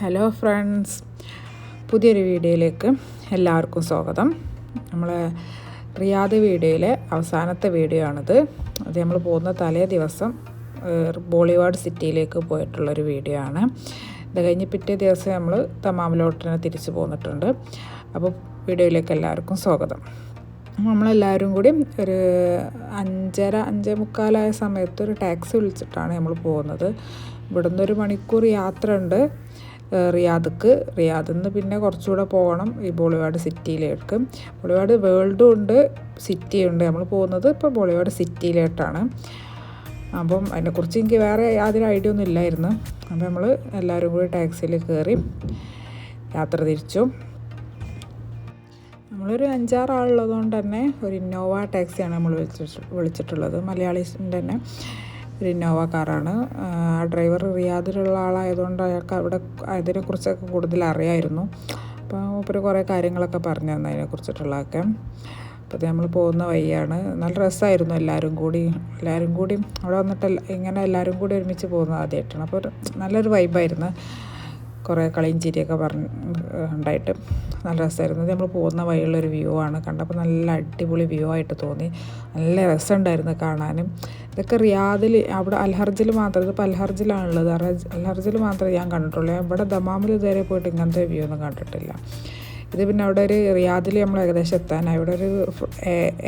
Hello friends പുതിയൊരു വീഡിയോയിലേക്ക് എല്ലാവർക്കും സ്വാഗതം. നമ്മൾ റിയാദ് വീഡിയോയിലെ അവസാനത്തെ വീഡിയോ ആണിത്. അത് നമ്മൾ പോകുന്ന തലേ ദിവസം ബോളിവുഡ് സിറ്റിയിലേക്ക് പോയിട്ടുള്ളൊരു വീഡിയോ ആണ്. ഇത് കഴിഞ്ഞ് പിറ്റേ ദിവസം നമ്മൾ തമാമിലോട്ടിനെ തിരിച്ചു പോന്നിട്ടുണ്ട്. അപ്പോൾ വീഡിയോയിലേക്ക് എല്ലാവർക്കും സ്വാഗതം. നമ്മളെല്ലാവരും കൂടി ഒരു അഞ്ചര അഞ്ചേ മുക്കാലായ സമയത്ത് ഒരു ടാക്സി വിളിച്ചിട്ടാണ് നമ്മൾ പോകുന്നത്. ഇവിടുന്ന് ഒരു മണിക്കൂർ യാത്ര ഉണ്ട് റിയാദ്ക്ക് റിയാദിൽ നിന്ന് പിന്നെ കുറച്ചുകൂടെ പോകണം. ഈ ബോളിവുഡ് സിറ്റിയിലേക്ക്. ബോളിവുഡ് വേൾഡും ഉണ്ട് സിറ്റിയും ഉണ്ട്. നമ്മൾ പോകുന്നത് ഇപ്പോൾ ബോളിവുഡ് സിറ്റിയിലേക്കാണ് അപ്പം അതിനെക്കുറിച്ച് എനിക്ക് വേറെ യാതൊരു ഐഡിയ ഒന്നും ഇല്ലായിരുന്നു. അപ്പോൾ നമ്മൾ എല്ലാവരും കൂടി ടാക്സിയിൽ കയറി യാത്ര തിരിച്ചു. നമ്മളൊരു അഞ്ചാറാളുള്ളതുകൊണ്ട് തന്നെ ഒരു ഇന്നോവ ടാക്സിയാണ് നമ്മൾ വിളിച്ചിട്ട് വിളിച്ചിട്ടുള്ളത്. മലയാളീസിന്റെ തന്നെ. ഒരു ഇന്നോവ കാറാണ് ആ ഡ്രൈവർ റിയാദിലുള്ള ആളായതുകൊണ്ട് അയാൾക്ക് അവിടെ അതിനെക്കുറിച്ചൊക്കെ കൂടുതൽ അറിയായിരുന്നു. അപ്പോൾ മൂപ്പര് കുറേ കാര്യങ്ങളൊക്കെ പറഞ്ഞു തന്നെ അതിനെക്കുറിച്ചിട്ടുള്ളതൊക്കെ. അപ്പോൾ നമ്മൾ പോകുന്ന വഴിയാണ്. നല്ല രസമായിരുന്നു എല്ലാവരും കൂടി. എല്ലാവരും കൂടി അവിടെ വന്നിട്ട് ഇങ്ങനെ എല്ലാവരും കൂടി ഒരുമിച്ച് പോകുന്നത് ആദ്യമായിട്ടാണ്. അപ്പോൾ നല്ലൊരു വൈബായിരുന്നു കുറേ കളിയും ചിരിയൊക്കെ പറഞ്ഞ് ഉണ്ടായിട്ട് നല്ല രസമായിരുന്നു. നമ്മൾ പോകുന്ന വഴിയുള്ളൊരു വ്യൂ ആണ്. കണ്ടപ്പോൾ നല്ല അടിപൊളി വ്യൂ ആയിട്ട് തോന്നി. നല്ല രസമുണ്ടായിരുന്നു കാണാനും. ഇതൊക്കെ റിയാദിൽ അവിടെ അൽഹർജിൽ മാത്രം ഇതിപ്പോൾ അൽഹർജിലാണുള്ളത് അൽഹർജിൽ മാത്രമേ ഞാൻ കണ്ടിട്ടുള്ളൂ. ഇവിടെ ദമാമിൽ ഇതുവരെ പോയിട്ട് ഇങ്ങനത്തെ വ്യൂ ഒന്നും കണ്ടിട്ടില്ല. ഇത് പിന്നെ അവിടെ ഒരു റിയാദിൽ നമ്മൾ ഏകദേശം എത്താനായി. ഇവിടെ ഒരു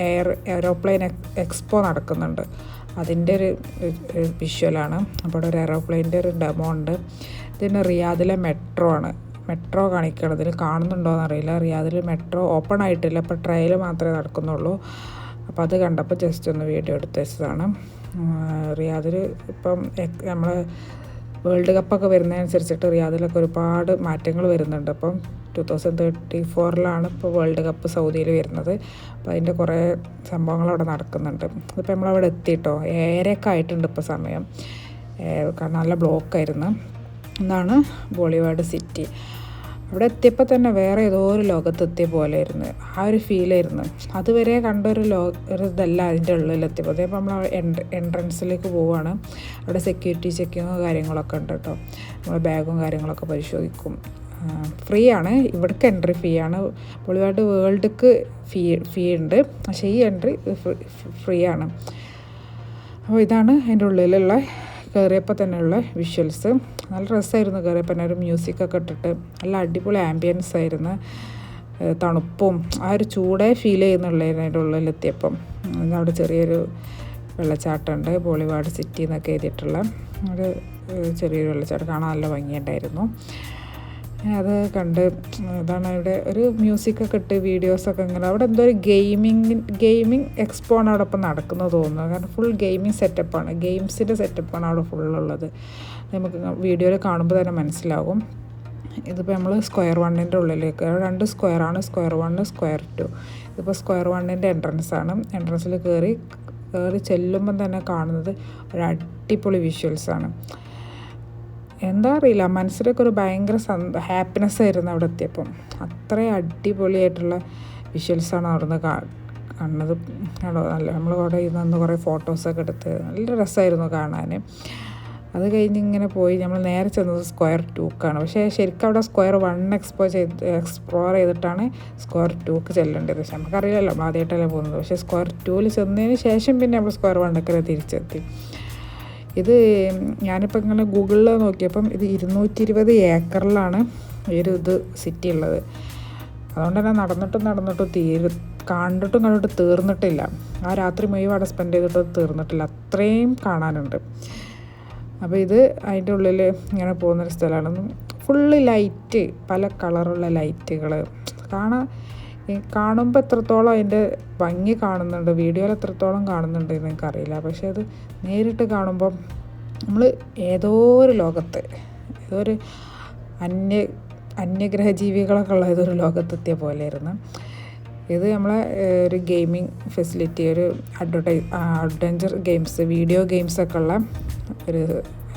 എയർ എയറോപ്ലെയിൻ എക്സ്പോ നടക്കുന്നുണ്ട്. അതിന്റെ ഒരു വിഷ്വലാണ് അപ്പോൾ അവിടെ ഒരു എയറോപ്ലെയിന്റെ ഒരു ഡെമോ ഉണ്ട്. ഇതിന് റിയാദിലെ മെട്രോ ആണ്. മെട്രോ കാണിക്കണതിൽ കാണുന്നുണ്ടോ എന്ന് അറിയില്ല. റിയാദിൽ മെട്രോ ഓപ്പൺ ആയിട്ടില്ല. ഇപ്പോൾ ട്രയൽ മാത്രമേ നടക്കുന്നുള്ളൂ. അപ്പോൾ അത് കണ്ടപ്പോൾ ജസ്റ്റ് ഒന്ന് വീഡിയോ എടുത്ത് വെച്ചതാണ്. റിയാദിൽ ഇപ്പം നമ്മൾ വേൾഡ് കപ്പൊക്കെ വരുന്നതനുസരിച്ചിട്ട് റിയാദിലൊക്കെ ഒരുപാട് മാറ്റങ്ങൾ വരുന്നുണ്ട്. അപ്പം ടു തൗസൻഡ് തേർട്ടി ഫോറിലാണ് ഇപ്പോൾ വേൾഡ് കപ്പ് സൗദിയിൽ വരുന്നത്. അപ്പോൾ അതിന്റെ കുറേ സംഭവങ്ങൾ അവിടെ നടക്കുന്നുണ്ട്. ഇപ്പോൾ നമ്മളവിടെ എത്തിയിട്ടോ ഏറെയൊക്കെ ആയിട്ടുണ്ട് ഇപ്പോൾ സമയം. കാരണം നല്ല ബ്ലോക്കായിരുന്നു ഇതാണ് ബോളിവുഡ് സിറ്റി. അവിടെ എത്തിയപ്പോൾ തന്നെ വേറെ ഏതോ ഒരു ലോകത്തെത്തിയ പോലെ ആയിരുന്നു ആ ഒരു ഫീലായിരുന്നു അതുവരെ കണ്ട ഒരു ലോ ഒരു ഇതല്ല അതിന്റെ ഉള്ളിലെത്തിയപ്പോൾ അതേപോലെ നമ്മൾ എൻട്രൻസിലേക്ക് പോവുകയാണ് അവിടെ സെക്യൂരിറ്റി ചെക്കിങ്ങും കാര്യങ്ങളൊക്കെ ഉണ്ട് കേട്ടോ. നമ്മൾ ബാഗും കാര്യങ്ങളൊക്കെ പരിശോധിക്കും. ഫ്രീ ആണ്. ഇവിടേക്ക് എൻട്രി ഫീ ആണ്. ബോളിവുഡ് വേൾഡ്ക്ക് ഫീ ഫീ ഉണ്ട്. പക്ഷേ ഈ എൻട്രി ഫ്രീ ആണ്. അപ്പോൾ ഇതാണ് അതിന്റെ ഉള്ളിലുള്ള കയറിയപ്പോൾ തന്നെയുള്ള വിഷ്വൽസ് നല്ല രസമായിരുന്നു കയറിയപ്പോൾ തന്നെ ഒരു മ്യൂസിക്കൊക്കെ ഇട്ടിട്ട്. നല്ല അടിപൊളി ആംബിയൻസ് ആയിരുന്നു. തണുപ്പും ആ ഒരു ചൂടേ ഫീൽ ചെയ്യുന്നുള്ള അതിന്റെ ഉള്ളിലെത്തിയപ്പം. അവിടെ ചെറിയൊരു വെള്ളച്ചാട്ടമുണ്ട് ബോളിവുഡ് സിറ്റി എന്നൊക്കെ എഴുതിയിട്ടുള്ള ഒരു ചെറിയൊരു വെള്ളച്ചാട്ടം. കാണാൻ നല്ല ഭംഗിയുണ്ടായിരുന്നു. അത് കണ്ട് അതാണ് അവിടെ ഒരു മ്യൂസിക്കൊക്കെ ഇട്ട് വീഡിയോസൊക്കെ ഇങ്ങനെ അവിടെ എന്തോ ഒരു ഗെയിമിങ് ഗെയിമിങ് എക്സ്പോ ആണ് അവിടെ ഇപ്പം നടക്കുന്നത് തോന്നുന്നു. കാരണം ഫുൾ ഗെയിമിങ് സെറ്റപ്പാണ് ഗെയിംസിന്റെ സെറ്റപ്പാണ് അവിടെ ഫുള്ളുള്ളത് നമുക്ക് വീഡിയോയിൽ കാണുമ്പോൾ തന്നെ മനസ്സിലാകും ഇതിപ്പോൾ നമ്മൾ സ്ക്വയർ വണ്ണിന്റെ ഉള്ളിലേക്ക് രണ്ട് സ്ക്വയർ ആണ് സ്ക്വയർ വണ്ണ് സ്ക്വയർ ടു ഇതിപ്പോൾ സ്ക്വയർ വണ്ണിന്റെ എൻട്രൻസ് ആണ്. എൻട്രൻസിൽ കയറി കയറി ചെല്ലുമ്പം തന്നെ കാണുന്നത് ഒരു അടിപൊളി വിഷ്വൽസാണ് എന്താ അറിയില്ല മനസ്സിലൊക്കെ ഒരു ഭയങ്കര സന്ത ഹാപ്പിനെസ് ആയിരുന്നു അവിടെ എത്തിയപ്പം. അത്രയും അടിപൊളിയായിട്ടുള്ള വിഷ്വൽസാണ് അവിടുന്ന് കാ കണ്ടത്. കണ്ടോ? നല്ല നമ്മൾ അവിടെ ഇരുന്ന് കുറേ ഫോട്ടോസൊക്കെ എടുത്ത് നല്ല രസമായിരുന്നു കാണാൻ അത് കഴിഞ്ഞ് ഇങ്ങനെ പോയി നമ്മൾ നേരെ ചെന്നത് സ്ക്വയർ ടൂക്കാണ് പക്ഷേ ശരിക്കും അവിടെ സ്ക്വയർ വൺ എക്സ്പ്ലോർ ചെയ്ത് എക്സ്പ്ലോർ ചെയ്തിട്ടാണ് സ്ക്വയർ ടൂക്ക് ചെല്ലേണ്ടത്. പക്ഷെ നമുക്കറിയില്ലല്ലോ ആദ്യമായിട്ടല്ലേ പോകുന്നത്. പക്ഷേ സ്ക്വയർ ടൂവിൽ ചെന്നതിന് ശേഷം പിന്നെ നമ്മൾ സ്ക്വയർ വണ്ണൊക്കെ തിരിച്ചെത്തി. ഇത് ഞാനിപ്പോൾ ഇങ്ങനെ ഗൂഗിളിൽ നോക്കിയപ്പം ഇത് ഇരുന്നൂറ്റി ഇരുപത് ഏക്കറിലാണ് ഒരു ഇത് സിറ്റി ഉള്ളത്. അതുകൊണ്ട് തന്നെ നടന്നിട്ടും നടന്നിട്ടും തീര് കണ്ടിട്ടും കണ്ടിട്ട് തീർന്നിട്ടില്ല. ആ രാത്രി മുഴുവൻ അവിടെ സ്പെൻഡ് ചെയ്തിട്ട് തീർന്നിട്ടില്ല. അത്രയും കാണാനുണ്ട്. അപ്പോൾ ഇത് അതിന്റെ ഉള്ളിൽ ഇങ്ങനെ പോകുന്നൊരു സ്ഥലമാണ്. ഫുള്ള് ലൈറ്റ് പല കളറുള്ള ലൈറ്റുകൾ കാണാൻ കാണുമ്പോൾ എത്രത്തോളം അതിന്റെ ഭംഗി കാണുന്നുണ്ട് വീഡിയോയിൽ എത്രത്തോളം കാണുന്നുണ്ട് എന്ന് എനിക്കറിയില്ല. പക്ഷെ അത് നേരിട്ട് കാണുമ്പം നമ്മൾ ഏതോ ഒരു ലോകത്ത് ഏതോ ഒരു അന്യ അന്യഗ്രഹ ജീവികളൊക്കെ ഉള്ള ഏതൊരു ലോകത്തെത്തിയ പോലെയായിരുന്നു. ഇത് നമ്മളെ ഒരു ഗെയിമിംഗ് ഫെസിലിറ്റി ഒരു അഡ്വർടൈസ് അഡ്വഞ്ചർ ഗെയിംസ് വീഡിയോ ഗെയിംസൊക്കെ ഉള്ള ഒരു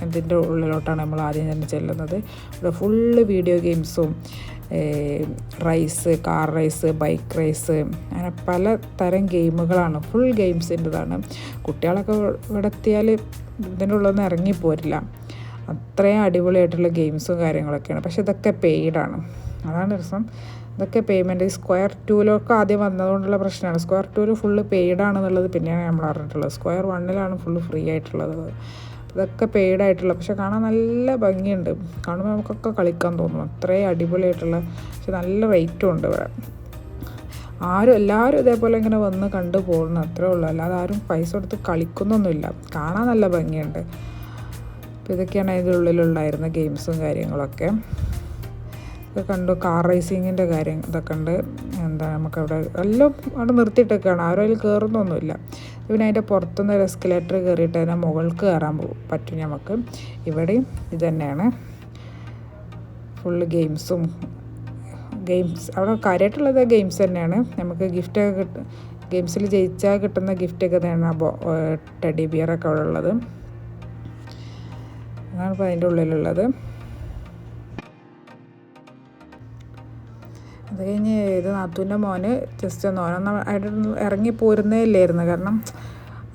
ഇതിന്റെ ഉള്ളിലോട്ടാണ് നമ്മൾ ആദ്യം തന്നെ ചെല്ലുന്നത്. ഇവിടെ ഫുള്ള് വീഡിയോ ഗെയിംസും race car race bike race അങ്ങനെ പല തരം ഗെയിമുകളാണ് ഫുൾ ഗെയിംസിന്റെതാണ് കുട്ടികളൊക്കെ ഇവിടെ എത്തിയാൽ ഇതിന്റെ ഉള്ളൊന്നും ഇറങ്ങിപ്പോരില്ല അത്രയും അടിപൊളിയായിട്ടുള്ള ഗെയിംസും കാര്യങ്ങളൊക്കെയാണ്. പക്ഷെ ഇതൊക്കെ പെയ്ഡാണ് അതാണ് രസം. ഇതൊക്കെ പേയ്മെന്റ് സ്ക്വയർ ടൂലൊക്കെ ആദ്യം വന്നതുകൊണ്ടുള്ള പ്രശ്നമാണ്. സ്ക്വയർ ടൂൽ ഫുള്ള് പെയ്ഡാണെന്നുള്ളത് പിന്നെയാണ് നമ്മൾ അറിഞ്ഞിട്ടുള്ളത്. സ്ക്വയർ വണ്ണിലാണ് ഫുള്ള് ഫ്രീ ആയിട്ടുള്ളത്. ഇതൊക്കെ പെയ്ഡായിട്ടുള്ള പക്ഷെ കാണാൻ നല്ല ഭംഗിയുണ്ട്. കാണുമ്പോൾ നമുക്കൊക്കെ കളിക്കാൻ തോന്നും. അത്രയും അടിപൊളിയായിട്ടുള്ള പക്ഷെ നല്ല റേറ്റും ഉണ്ട് ഇവിടെ. ആരും എല്ലാവരും ഇതേപോലെ ഇങ്ങനെ വന്ന് കണ്ടു പോകുന്നു അത്രേ ഉള്ളൂ. അല്ലാതെ ആരും പൈസ കൊടുത്ത് കളിക്കുന്നൊന്നുമില്ല. കാണാൻ നല്ല ഭംഗിയുണ്ട്. അപ്പോൾ ഇതൊക്കെയാണ് അതിന്റെ ഉള്ളിലുണ്ടായിരുന്ന ഗെയിംസും കാര്യങ്ങളൊക്കെ. ഇതൊക്കെ കണ്ടു കാർ റേസിങ്ങിന്റെ കാര്യം ഇതൊക്കെ ഉണ്ട്. എന്താ നമുക്കവിടെ എല്ലാം അവിടെ നിർത്തിയിട്ടൊക്കെയാണ് ആരും അതിൽ കയറുന്നൊന്നുമില്ല പിന്നെ അതിന്റെ പുറത്തുനിന്ന് ഒരു എസ്കലേറ്റർ കയറിയിട്ട് അതിനെ മുകൾക്ക് കയറാൻ പറ്റും നമുക്ക്. ഇവിടെയും ഇത് തന്നെയാണ്. ഫുള്ള് ഗെയിംസും ഗെയിംസ് അവിടെ കാര്യമായിട്ടുള്ളത് ഗെയിംസ് തന്നെയാണ്. നമുക്ക് ഗിഫ്റ്റൊക്കെ കിട്ടും ഗെയിംസിൽ ജയിച്ചാൽ കിട്ടുന്ന ഗിഫ്റ്റൊക്കെ തന്നെയാണ് ടെഡി ബിയറൊക്കെ അവിടെ ഉള്ളത്. അതാണ് ഇപ്പോൾ അതിന്റെ ഉള്ളിലുള്ളത്. അത് കഴിഞ്ഞ് ഇത് നാത്തൂന്റെ മോന് ജസ്റ്റ് ഒന്ന് ഓനൊന്ന് അവിടെ ഇറങ്ങി പോരുന്നേ ഇല്ലായിരുന്നു കാരണം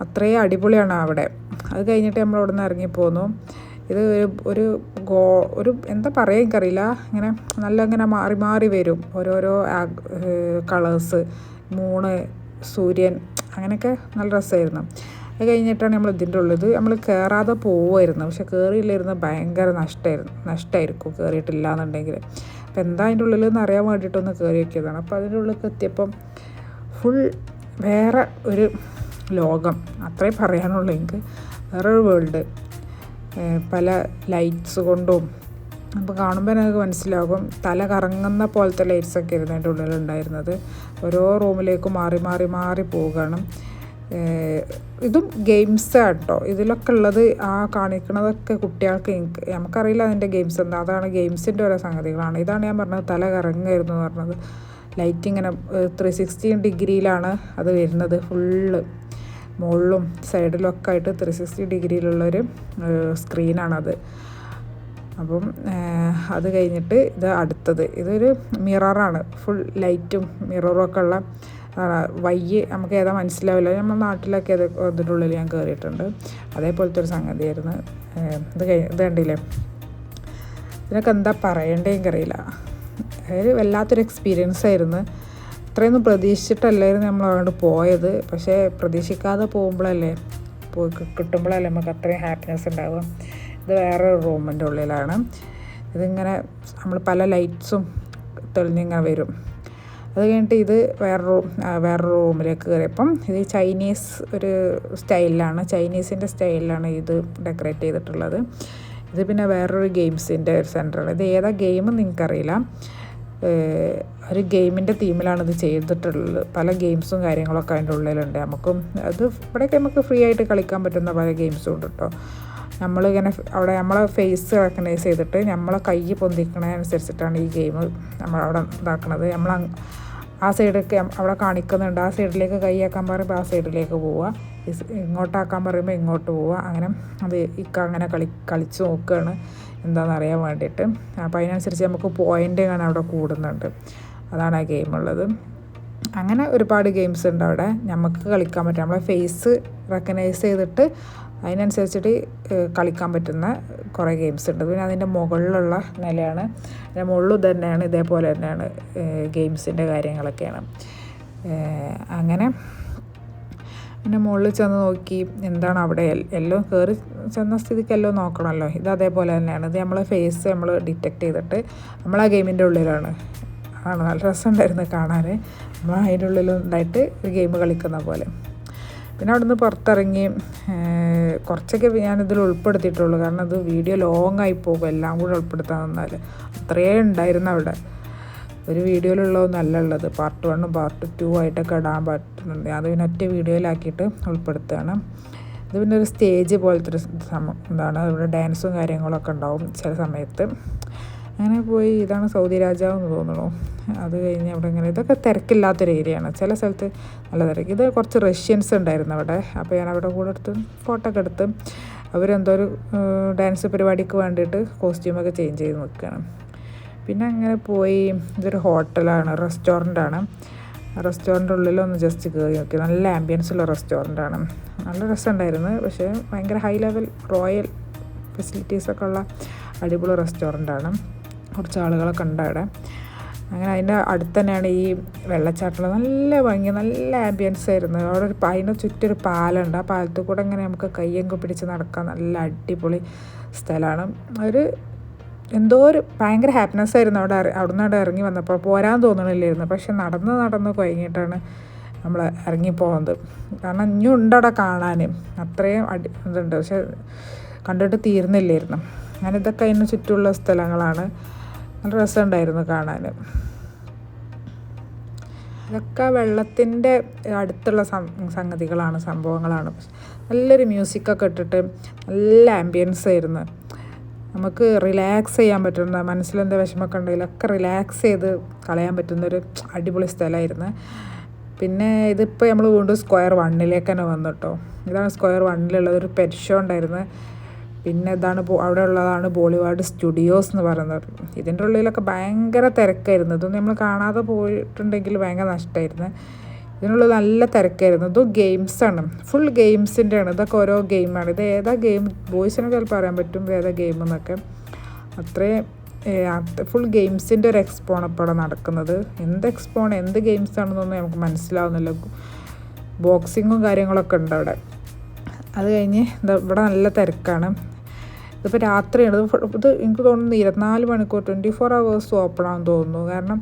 അത്രയും അടിപൊളിയാണ് അവിടെ. അത് കഴിഞ്ഞിട്ട് നമ്മൾ അവിടെ നിന്ന് ഇറങ്ങിപ്പോന്നു ഇത് ഒരു ഗോ ഒരു എന്താ പറയുക എനിക്കറിയില്ല. ഇങ്ങനെ നല്ല ഇങ്ങനെ മാറി മാറി വരും. ഓരോരോ കളേഴ്സ് മൂണ് സൂര്യൻ അങ്ങനെയൊക്കെ നല്ല രസമായിരുന്നു. അത് കഴിഞ്ഞിട്ടാണ് നമ്മൾ ഇതിന്റെ ഉള്ളത് നമ്മൾ കയറാതെ പോവുമായിരുന്നു. പക്ഷെ കയറിയില്ലായിരുന്നു. ഭയങ്കര നഷ്ടമായിരുന്നു നഷ്ടമായിരിക്കും കയറിയിട്ടില്ല എന്നുണ്ടെങ്കിൽ അപ്പോൾ എന്താ അതിന്റെ ഉള്ളിൽ എന്ന് അറിയാൻ വേണ്ടിയിട്ടൊന്ന് കയറി നോക്കിയതാണ്. അപ്പോൾ അതിന്റെ ഉള്ളിൽ എത്തിയപ്പം ഫുൾ വേറെ ഒരു ലോകം അത്രേ പറയാനുള്ളൂ എനിക്ക്. ഒരു വേൾഡ് പല ലൈറ്റ്സ് കൊണ്ടും അപ്പോൾ കാണുമ്പോൾ എനിക്ക് മനസ്സിലാകും. തല കറങ്ങുന്ന പോലത്തെ ലൈറ്റ്സൊക്കെ ആയിരുന്നു അതിന്റെ ഉള്ളിലുണ്ടായിരുന്നത്. ഓരോ റൂമിലേക്ക് മാറി മാറി മാറി പോവുകയാണ്. ഇതും ഗെയിംസ് കേട്ടോ ഇതിലൊക്കെ ഉള്ളത് ആ കാണിക്കണതൊക്കെ കുട്ടികൾക്ക് നമുക്കറിയില്ല അതിന്റെ ഗെയിംസ് എന്താ. അതാണ് ഗെയിംസിന്റെ ഓരോ സംഗതികളാണ്. ഇതാണ് ഞാൻ പറഞ്ഞത് തല കറങ്ങായിരുന്നു എന്ന് പറഞ്ഞത്. ലൈറ്റ് ഇങ്ങനെ ത്രീ സിക്സ്റ്റി ഡിഗ്രിയിലാണ് അത് വരുന്നത് ഫുള്ള്. മുകളിലും സൈഡിലൊക്കെ ആയിട്ട് ത്രീ സിക്സ്റ്റി ഡിഗ്രിയിലുള്ളൊരു സ്ക്രീനാണത്. അപ്പം അത് കഴിഞ്ഞിട്ട് ഇത് അടുത്തത്. ഇതൊരു മിററാണ്. ഫുൾ ലൈറ്റും മിററും ഒക്കെ ഉള്ള വയ്യ് നമുക്ക് ഏതാ മനസ്സിലാവില്ല. നമ്മുടെ നാട്ടിലൊക്കെ അത് അതിന്റെ ഉള്ളിൽ ഞാൻ കയറിയിട്ടുണ്ട് അതേപോലത്തെ ഒരു സംഗതിയായിരുന്നു. ഇത് കഴി ഇത് കണ്ടില്ലേ? ഇതിനൊക്കെ എന്താ പറയേണ്ടതെങ്കിൽ അറിയില്ല ഒരു വല്ലാത്തൊരു എക്സ്പീരിയൻസ് ആയിരുന്നു. ഇത്രയൊന്നും പ്രതീക്ഷിച്ചിട്ടല്ലായിരുന്നു നമ്മൾ അങ്ങോട്ട് പോയത്. പക്ഷേ പ്രതീക്ഷിക്കാതെ പോകുമ്പോഴല്ലേ പോയി കിട്ടുമ്പോഴല്ലേ നമുക്ക് അത്രയും ഹാപ്പിനെസ് ഉണ്ടാവുക. ഇത് വേറെ ഒരു റൂമിന്റെ ഉള്ളിലാണ്. ഇതിങ്ങനെ നമ്മൾ പല ലൈറ്റ്സും തെളിഞ്ഞിങ്ങനെ വരും. അത് കഴിഞ്ഞിട്ട് ഇത് വേറെ റൂം വേറെ റൂമിലേക്ക് കയറിയപ്പം ഇത് ചൈനീസ് ഒരു സ്റ്റൈലിലാണ് ചൈനീസിന്റെ സ്റ്റൈലിലാണ് ഇത് ഡെക്കറേറ്റ് ചെയ്തിട്ടുള്ളത്. ഇത് പിന്നെ വേറൊരു ഗെയിംസിന്റെ ഒരു സെന്ററാണ്. ഇത് ഏതാ ഗെയിം നിങ്ങൾക്കറിയില്ല. ഒരു ഗെയിമിന്റെ തീമിലാണ് ഇത് ചെയ്തിട്ടുള്ളത്. പല ഗെയിംസും കാര്യങ്ങളൊക്കെ അതിന്റെ ഉള്ളിലുണ്ട്. നമുക്കും അത് ഇവിടെയൊക്കെ നമുക്ക് ഫ്രീ ആയിട്ട് കളിക്കാൻ പറ്റുന്ന പല ഗെയിംസും ഉണ്ട് കേട്ടോ നമ്മളിങ്ങനെ അവിടെ നമ്മളെ ഫേസ് റെക്കഗ്നൈസ് ചെയ്തിട്ട് നമ്മളെ കൈ പൊന്തിക്കണതനുസരിച്ചിട്ടാണ് ഈ ഗെയിം നമ്മൾ അവിടെ നമ്മൾ ആ സൈഡൊക്കെ അവിടെ കാണിക്കുന്നുണ്ട്. ആ സൈഡിലേക്ക് കൈയാക്കാൻ പറയുമ്പോൾ ആ സൈഡിലേക്ക് പോവുക. ഇങ്ങോട്ടാക്കാൻ പറയുമ്പോൾ ഇങ്ങോട്ട് പോവുക. അങ്ങനെ അത് ഇക്ക അങ്ങനെ കളി കളിച്ച് നോക്കുകയാണ് എന്താണെന്ന് അറിയാൻ വേണ്ടിയിട്ട്. അപ്പോൾ അതിനനുസരിച്ച് നമുക്ക് കാണാൻ അവിടെ കൂടുന്നുണ്ട്. അതാണ് ആ ഗെയിം ഉള്ളത്. അങ്ങനെ ഒരുപാട് ഗെയിംസ് ഉണ്ട് അവിടെ. നമുക്ക് കളിക്കാൻ പറ്റും. നമ്മളെ ഫേസ് റെക്കഗ്നൈസ് ചെയ്തിട്ട് അതിനനുസരിച്ചിട്ട് കളിക്കാൻ പറ്റുന്ന കുറേ ഗെയിംസ് ഉണ്ട്. പിന്നെ അതിന്റെ മുകളിലുള്ള നിലയാണ്. അതിന്റെ മുകളിൽ തന്നെയാണ് ഇതേപോലെ തന്നെയാണ് ഗെയിംസിന്റെ കാര്യങ്ങളൊക്കെയാണ്. അങ്ങനെ പിന്നെ മുകളിൽ ചെന്ന് നോക്കി എന്താണ് അവിടെ. എല്ലാം കയറി ചെന്ന സ്ഥിതിക്ക് എല്ലാം നോക്കണമല്ലോ. ഇത് അതേപോലെ തന്നെയാണ്. ഇത് നമ്മളെ ഫേസ് നമ്മൾ ഡിറ്റക്റ്റ് ചെയ്തിട്ട് നമ്മൾ ആ ഗെയിമിന്റെ ഉള്ളിലാണ്. ആണ്. നല്ല രസമുണ്ടായിരുന്നു കാണാൻ. നമ്മൾ അതിന്റെ ഉള്ളിലുണ്ടായിട്ട് ഒരു ഗെയിം കളിക്കുന്ന പോലെ. പിന്നെ അവിടുന്ന് പുറത്തിറങ്ങി കുറച്ചൊക്കെ ഞാനിതിൽ ഉൾപ്പെടുത്തിയിട്ടുള്ളൂ. കാരണം അത് വീഡിയോ ലോങ് ആയി പോകും. എല്ലാം കൂടെ ഉൾപ്പെടുത്താൻ നിന്നാൽ അത്രയേ ഉണ്ടായിരുന്നു അവിടെ. ഒരു വീഡിയോയിലുള്ളതൊന്നല്ല ഉള്ളത്. പാർട്ട് വണ്ണും പാർട്ട് ടു ആയിട്ടൊക്കെ ഇടാൻ പറ്റുന്നുണ്ട്. അത് പിന്നെ ഒറ്റ വീഡിയോയിലാക്കിയിട്ട് ഉൾപ്പെടുത്തുകയാണ്. ഇത് പിന്നെ ഒരു സ്റ്റേജ് പോലത്തെ ഒരു എന്താണ് ഇവിടെ ഡാൻസും കാര്യങ്ങളൊക്കെ ഉണ്ടാവും ചില സമയത്ത്. അങ്ങനെ പോയി ഇതാണ് സൗദി രാജാവ് എന്ന് തോന്നുന്നു അത് കഴിഞ്ഞ് അവിടെ ഇങ്ങനെ ഇതൊക്കെ തിരക്കില്ലാത്തൊരു ഏരിയയാണ് ചില സ്ഥലത്ത് നല്ല തിരക്ക്. ഇത് കുറച്ച് റഷ്യൻസ് ഉണ്ടായിരുന്നു അവിടെ. അപ്പോൾ ഞാൻ അവിടെ കൂടെ എടുത്ത് ഫോട്ടോ ഒക്കെ എടുത്ത് അവരെന്തോ ഒരു ഡാൻസ് പരിപാടിക്ക് വേണ്ടിയിട്ട് കോസ്റ്റ്യൂമൊക്കെ ചേഞ്ച് ചെയ്ത് നിൽക്കുകയാണ് പിന്നെ അങ്ങനെ പോയി. ഇതൊരു ഹോട്ടലാണ് റെസ്റ്റോറന്റാണ് റെസ്റ്റോറന്റ് ഉള്ളിലൊന്ന് ജസ്റ്റ് കയറി നോക്കി. നല്ല ആംബിയൻസ് ഉള്ള റെസ്റ്റോറന്റാണ് നല്ല രസമുണ്ടായിരുന്നു. പക്ഷേ ഭയങ്കര ഹൈ ലെവൽ റോയൽ ഫെസിലിറ്റീസൊക്കെ ഉള്ള അടിപൊളി റെസ്റ്റോറന്റാണ് കുറച്ച് ആളുകളെ കണ്ട അവിടെ. അങ്ങനെ അതിന്റെ അടുത്ത് തന്നെയാണ് ഈ വെള്ളച്ചാട്ടം. നല്ല ഭംഗി നല്ല ആംബിയൻസ് ആയിരുന്നു. അവിടെ ഒരു അതിന്റെ ചുറ്റൊരു പാലമുണ്ട്. ആ പാലത്തിൽ കൂടെ ഇങ്ങനെ നമുക്ക് കയ്യൊക്കെ പിടിച്ച് നടക്കാൻ നല്ല അടിപൊളി സ്ഥലമാണ്. ഒരു എന്തോ ഒരു ഭയങ്കര ഹാപ്പിനെസ് ആയിരുന്നു അവിടെ അവിടെ നിന്ന് അവിടെ ഇറങ്ങി വന്നപ്പോൾ. പോരാൻ തോന്നണില്ലായിരുന്നു. പക്ഷെ നടന്ന് നടന്ന് കുഴങ്ങിയിട്ടാണ് നമ്മൾ ഇറങ്ങിപ്പോകുന്നത് കാരണം ഇനിയും ഉണ്ട് അവിടെ കാണാൻ. അത്രയും അടി ഇതുണ്ട്. പക്ഷെ കണ്ടിട്ട് തീർന്നില്ലായിരുന്നു. അങ്ങനെ ഇതൊക്കെ അതിന് ചുറ്റുമുള്ള സ്ഥലങ്ങളാണ്. നല്ല രസമുണ്ടായിരുന്നു കാണാൻ ഇതൊക്കെ വെള്ളത്തിന്റെ അടുത്തുള്ള സംഗതികളാണ് സംഭവങ്ങളാണ്. നല്ലൊരു മ്യൂസിക്കൊക്കെ ഇട്ടിട്ട് നല്ല ആംബിയൻസ് ആയിരുന്നു. നമുക്ക് റിലാക്സ് ചെയ്യാൻ പറ്റുന്ന മനസ്സിലെന്താ വിഷമമൊക്കെ ഉണ്ടെങ്കിലൊക്കെ റിലാക്സ് ചെയ്ത് കളയാൻ പറ്റുന്നൊരു അടിപൊളി സ്ഥലമായിരുന്നു. പിന്നെ ഇതിപ്പോൾ നമ്മൾ വീണ്ടും സ്ക്വയർ വണ്ണിലേക്ക് തന്നെ വന്നു കേട്ടോ. ഇതാണ് സ്ക്വയർ വണ്ണിലുള്ളത് ഒരു പെറ്റ് ഷോ ഉണ്ടായിരുന്നു. പിന്നെ ഇതാണ് അവിടെ ഉള്ളതാണ് ബോളിവുഡ് സ്റ്റുഡിയോസ് എന്ന് പറയുന്നത്. ഇതിന്റെ ഉള്ളിലൊക്കെ ഭയങ്കര തിരക്കായിരുന്നു. ഇതൊന്നും നമ്മൾ കാണാതെ പോയിട്ടുണ്ടെങ്കിൽ ഭയങ്കര നഷ്ടമായിരുന്നു ഇതിനുള്ള നല്ല തിരക്കായിരുന്നു. ഇതും ഗെയിംസാണ് ഫുൾ ഗെയിംസിന്റെ ആണ് ഇതൊക്കെ ഓരോ ഗെയിമാണ് ഇത് ഏതാ ഗെയിം ബോയ്സിനൊക്കെ ചിലപ്പോൾ പറയാൻ പറ്റും ഏതാ ഗെയിം എന്നൊക്കെ. അത്രയും ഫുൾ ഗെയിംസിന്റെ ഒരു എക്സ്പോ ആണ് ഇപ്പോൾ അവിടെ നടക്കുന്നത്. എന്ത് എക്സ്പോ ആണ്? എന്ത് ഗെയിംസ് ആണെന്നൊന്നും നമുക്ക് മനസ്സിലാവുന്നില്ല. ബോക്സിങ്ങും കാര്യങ്ങളൊക്കെ ഉണ്ട് അവിടെ. അത് കഴിഞ്ഞ് ഇവിടെ നല്ല തിരക്കാണ്. ഇതിപ്പോൾ രാത്രിയാണ്. ഇത് എനിക്ക് തോന്നുന്നു ഇരുപത്തിനാല് മണിക്കൂർ ട്വന്റി ഫോർ അവേഴ്സ് ഓപ്പൺ ആണെന്ന് തോന്നുന്നു. കാരണം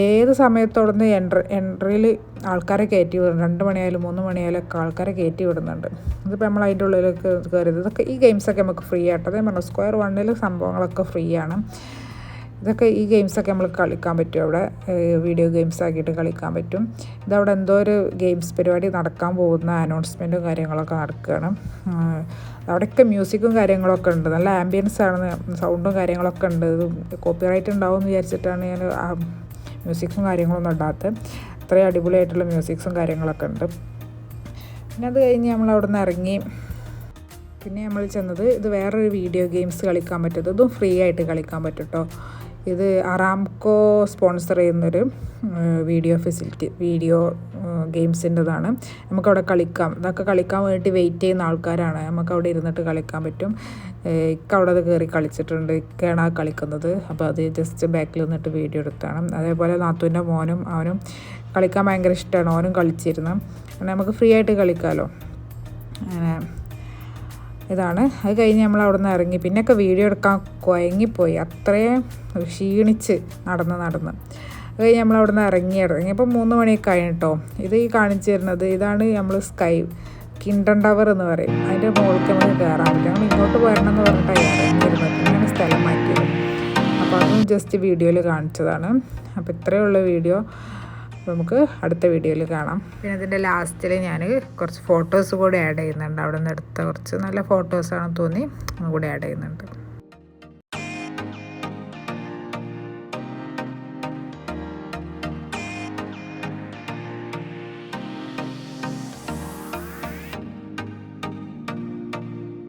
ഏത് സമയത്തോടന്ന് എൻട്ര എൻട്രിയിൽ ആൾക്കാരെ കയറ്റി വിടുന്നു രണ്ട് മണിയായാലും മൂന്ന് മണിയായാലും ഒക്കെ ആൾക്കാരെ കയറ്റി വിടുന്നുണ്ട്. ഇതിപ്പോൾ നമ്മൾ അതിന്റെ ഉള്ളിലൊക്കെ കയറിയത്. ഇതൊക്കെ ഈ ഗെയിംസൊക്കെ നമുക്ക് ഫ്രീ ആയിട്ട് അതേ പറഞ്ഞു സ്ക്വയർ വണ്ണിൽ സംഭവങ്ങളൊക്കെ ഫ്രീ ആണ്. ഇതൊക്കെ ഈ ഗെയിംസൊക്കെ നമ്മൾ കളിക്കാൻ പറ്റും അവിടെ. വീഡിയോ ഗെയിംസ് ആക്കിയിട്ട് കളിക്കാൻ പറ്റും. ഇതവിടെ എന്തോ ഒരു ഗെയിംസ് പരിപാടി നടക്കാൻ പോകുന്ന അനൗൺസ്മെന്റും കാര്യങ്ങളൊക്കെ നടക്കുകയാണ് അവിടെയൊക്കെ മ്യൂസിക്കും കാര്യങ്ങളൊക്കെ ഉണ്ട്. നല്ല ആംബിയൻസ് ആണ്. സൗണ്ടും കാര്യങ്ങളൊക്കെ ഉണ്ട്. കോപ്പിറൈറ്റ് ഉണ്ടാവും എന്ന് വിചാരിച്ചിട്ടാണ് ഞാൻ മ്യൂസിക്കും കാര്യങ്ങളൊന്നും ഇടാത്തത് അത്രയും അടിപൊളിയായിട്ടുള്ള മ്യൂസിക്സും കാര്യങ്ങളൊക്കെ ഉണ്ട്. പിന്നെ അത് കഴിഞ്ഞ് നമ്മൾ അവിടെ നിന്ന് ഇറങ്ങി. പിന്നെ നമ്മൾ ചെന്നത് ഇത് വേറൊരു വീഡിയോ ഗെയിംസ് കളിക്കാൻ പറ്റും. ഇതും ഫ്രീ ആയിട്ട് കളിക്കാൻ പറ്റും കേട്ടോ ഇത് അറാംകോ സ്പോൺസർ ചെയ്യുന്നൊരു വീഡിയോ ഫെസിലിറ്റി വീഡിയോ ഗെയിംസിന്റെതാണ് നമുക്കവിടെ കളിക്കാം. ഇതൊക്കെ കളിക്കാൻ വേണ്ടി വെയിറ്റ് ചെയ്യുന്ന ആൾക്കാരാണ്. നമുക്ക് അവിടെ ഇരുന്നിട്ട് കളിക്കാൻ പറ്റും. ഇക്കവിടെ അത് കയറി കളിച്ചിട്ടുണ്ട്. ഇക്കയാണ് കളിക്കുന്നത്. അപ്പോൾ അത് ജസ്റ്റ് ബാക്കിൽ നിന്നിട്ട് വീഡിയോ എടുത്താണ്. അതേപോലെ നാത്തൂന്റെ മോനും അവനും കളിക്കാൻ ഭയങ്കര ഇഷ്ടമാണ് ഓനും കളിച്ചിരുന്നു. അങ്ങനെ നമുക്ക് ഫ്രീ ആയിട്ട് കളിക്കാമല്ലോ അങ്ങനെ ഇതാണ്. അത് കഴിഞ്ഞ് നമ്മൾ അവിടെ നിന്ന് ഇറങ്ങി. പിന്നെയൊക്കെ വീഡിയോ എടുക്കാൻ കുഴങ്ങിപ്പോയി അത്രയും ക്ഷീണിച്ച് നടന്ന് നടന്ന്. അത് കഴിഞ്ഞ് നമ്മൾ അവിടെ നിന്ന് ഇറങ്ങി. ഇറങ്ങിയപ്പോൾ മൂന്ന് മണിയൊക്കെ കഴിഞ്ഞിട്ടോ. ഇത് ഈ കാണിച്ചു തരുന്നത് ഇതാണ് നമ്മൾ സ്കൈ കിണ്ടൻ ടവർ എന്ന് പറയും. അതിന്റെ മുകളിൽ നമുക്ക് കയറാൻ പറ്റും. നമ്മൾ ഇങ്ങോട്ട് പോരണം എന്ന് പറഞ്ഞിട്ടാണ് സ്ഥലം മാറ്റിയത്. അപ്പോൾ അതും ജസ്റ്റ് വീഡിയോയിൽ കാണിച്ചതാണ്. അപ്പോൾ ഇത്രയേ ഉള്ളൂ വീഡിയോ. നമുക്ക് അടുത്ത വീഡിയോയിൽ കാണാം. പിന്നെ ഇതിന്റെ ലാസ്റ്റിൽ ഞാൻ കുറച്ച് ഫോട്ടോസ് കൂടി ആഡ് ചെയ്യുന്നുണ്ട്. അവിടെ നിന്ന് എടുത്ത കുറച്ച് നല്ല ഫോട്ടോസാണെന്ന് തോന്നി. കൂടി ആഡ് ചെയ്യുന്നുണ്ട്.